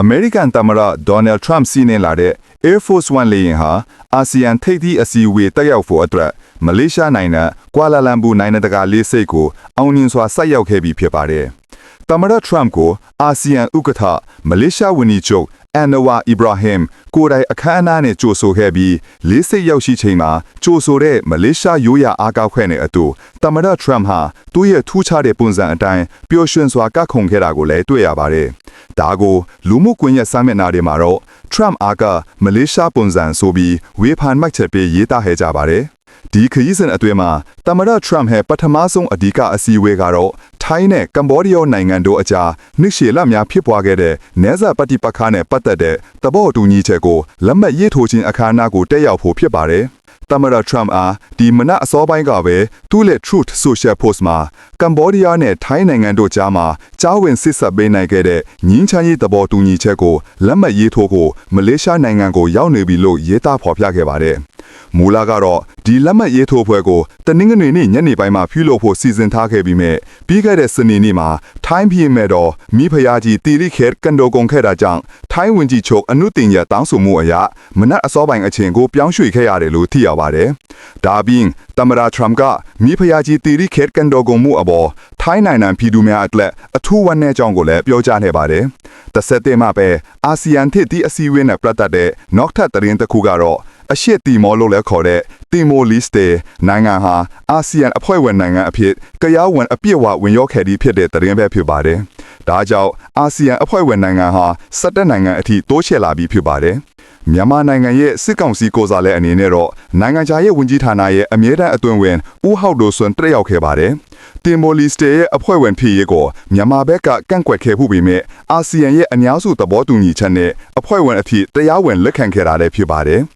အမေရိကန်သမ္မတဒေါ်နယ်ထရန့်စီးနင်းလာတဲ့ Air Force One လေယာဉ်ဟာအာဆီယံထိပ်သီးအစည်းအဝေးတက်ရောက်ဖို့အတွက်မလေးရှားနိုင်ငံကွာလာလမ်ပူနိုင်ငံတကာလေးစိတ်ကိုအောင်မြင်စွာဆိုက်ရောက်ခဲ့ပြီးဖြစ်ပါတယ်။သမ္မတထရန့်ကိုအာဆီယံဥက္ကဋ္ဌမလေးရှားဝန်ကြီးချုပ် အန်နဝါအီဘရာဟင်ကိုယ်တိုင်အခမ်းအနားနဲ့ကြိုဆိုခဲ့ပြီးလေးစိတ်ရောက်ရှိချိန်မှာကြိုဆိုတဲ့မလေးရှားရိုးရာအားကောက်ခွဲ့နဲ့အတူသမ္မတထရန့်ဟာသူ့ရဲ့ထူးခြားတဲ့ပုံစံအတိုင်းပျော်ရွှင်စွာကခုန်ခဲ့တာကိုလည်းတွေ့ရပါတယ်။ဒါကိုလူမှုကွန်ရက်စာမျက်နှာတွေမှာတော့ Trump အားကမလေးရှားပုံစံဆိုပြီးဝေဖန်မှတ်ချက်ပေးရေးသားခဲ့ကြပါတယ်။ဒီခရီးစဉ်အတွင်းမှာတမရထရမ်ရဲ့ပထမဆုံးအဓိကအစည်းအဝေးကတော့ ထိုင်းနဲ့ကမ္ဘောဒီးယားနိုင်ငံတို့အကြားနှိရှေလများဖြစ်ပွားခဲ့တဲ့နဲဇာပတိပခါနဲ့ပတ်သက်တဲ့သဘောတူညီချက်ကိုလက်မှတ်ရေးထိုးခြင်းအခမ်းအနားကိုတက်ရောက်ဖို့ဖြစ်ပါတယ်။သမရထရမ်အားဒီမနက်အစောပိုင်းကပဲသူ့လက် Truth Social Post မှာကမ္ဘောဒီးယားနဲ့ထိုင်းနိုင်ငံတို့ကြားမှာကြားဝင်စစ်ဆက်ပေးနိုင်ခဲ့တဲ့ငင်းချမ်းရေးသဘောတူညီချက်ကိုလက်မှတ်ရေးထိုးဖို့မလေးရှားနိုင်ငံကိုရောက်နေပြီလို့ရေးသားဖော်ပြခဲ့ပါတယ်။ မူလကတော့ဒီလက်မှတ်ရေးထိုးပွဲကိုတနင်္ဂနွေနေ့ညနေပိုင်းမှာပြုလုပ်ဖို့စီစဉ်ထားခဲ့ပြီးမြဲပြီးခဲ့တဲ့စနေနေ့မှာထိုင်းပြည်မဲ့တော်မိဖုရားကြီးတီရိခဲကန်ဒိုကုန်ခဲ့တာကြောင့်ထိုင်းဝင်ကြီးချုပ်အနုတင်ရတောင်းဆိုမှုအရမနက်အစောပိုင်းအချိန်ကိုပြောင်းရွှေ့ခဲ့ရတယ်လို့သိရပါတယ်။ဒါပြီးတမရာထရမ်ကမိဖုရားကြီးတီရိခဲကန်ဒိုကုန်မှုအပေါ်ထိုင်းနိုင်ငံပြည်သူများအတွက်အထူးဝမ်းနည်းကြောင်းကိုလည်းပြောကြားနေပါတယ်။တစ်ဆက်တည်းမှာပဲအာဆီယံထစ်တီအစည်းအဝေးနဲ့ပတ်သက်တဲ့နောက်ထပ်သတင်းတစ်ခုကတော့ အရှေ့တီမောလို့လည်းခေါ်တဲ့တီမိုလီစတေနိုင်ငံဟာအာဆီယံအဖွဲ့ဝင်နိုင်ငံအဖြစ်ကြားဝင်အပြည့်အဝဝင်ရောက်ခဲ့ပြီးဖြစ်တဲ့သတင်းပဲဖြစ်ပါတယ်။ဒါကြောင့်အာဆီယံအဖွဲ့ဝင်နိုင်ငံဟာစက်တက်နိုင်ငံအထိတိုးချဲ့လာပြီးဖြစ်ပါတယ်။မြန်မာနိုင်ငံရဲ့စစ်ကောင်စီကိုယ်စားလှယ်အနေနဲ့တော့နိုင်ငံခြားရေးဝန်ကြီးဌာနရဲ့အမြဲတမ်းအတွင်းဝင်ဦးဟောက်ဒိုဆွန်တက်ရောက်ခဲ့ပါတယ်။တင်မိုလီစတေရဲ့အဖွဲ့ဝင်ဖြစ်ရေးကိုမြန်မာဘက်ကကန့်ကွက်ခဲ့မှုပေမဲ့အာဆီယံရဲ့အများစုသဘောတူညီချက်နဲ့အဖွဲ့ဝင်အဖြစ်တရားဝင်လက်ခံခဲ့တာလည်းဖြစ်ပါတယ်။